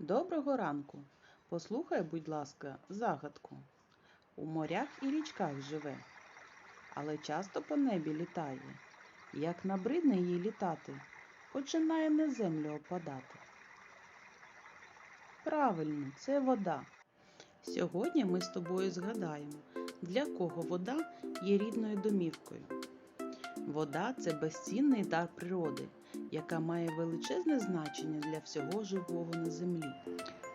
Доброго ранку. Послухай, будь ласка, загадку. У морях і річках живе, але часто по небі літає. Як набридне їй літати, починає на землю опадати. Правильно, це вода. Сьогодні ми з тобою згадаємо, для кого вода є рідною домівкою. Вода це безцінний дар природи, яка має величезне значення для всього живого на землі.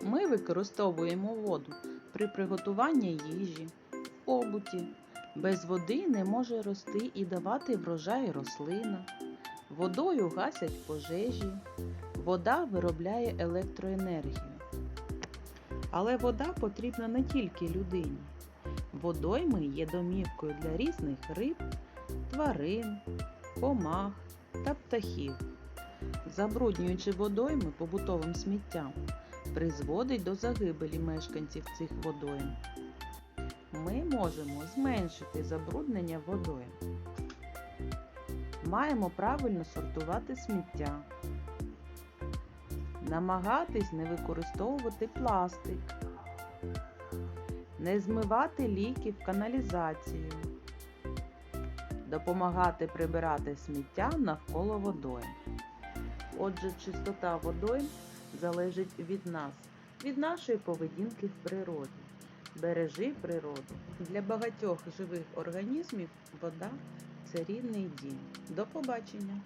Ми використовуємо воду при приготуванні їжі, в побуті. Без води не може рости і давати врожай рослина. Водою гасять пожежі. Вода виробляє електроенергію. Але вода потрібна не тільки людині. Водойми є домівкою для різних риб, тварин, комах та птахів. Забруднюючи водойми побутовим сміттям, призводить до загибелі мешканців цих водойм. Ми можемо зменшити забруднення водойм. Маємо правильно сортувати сміття, намагатись не використовувати пластик, не змивати ліки в каналізацію, допомагати прибирати сміття навколо водойм. Отже, чистота водойм залежить від нас, від нашої поведінки в природі. Бережи природу. Для багатьох живих організмів вода це рідний дім. До побачення!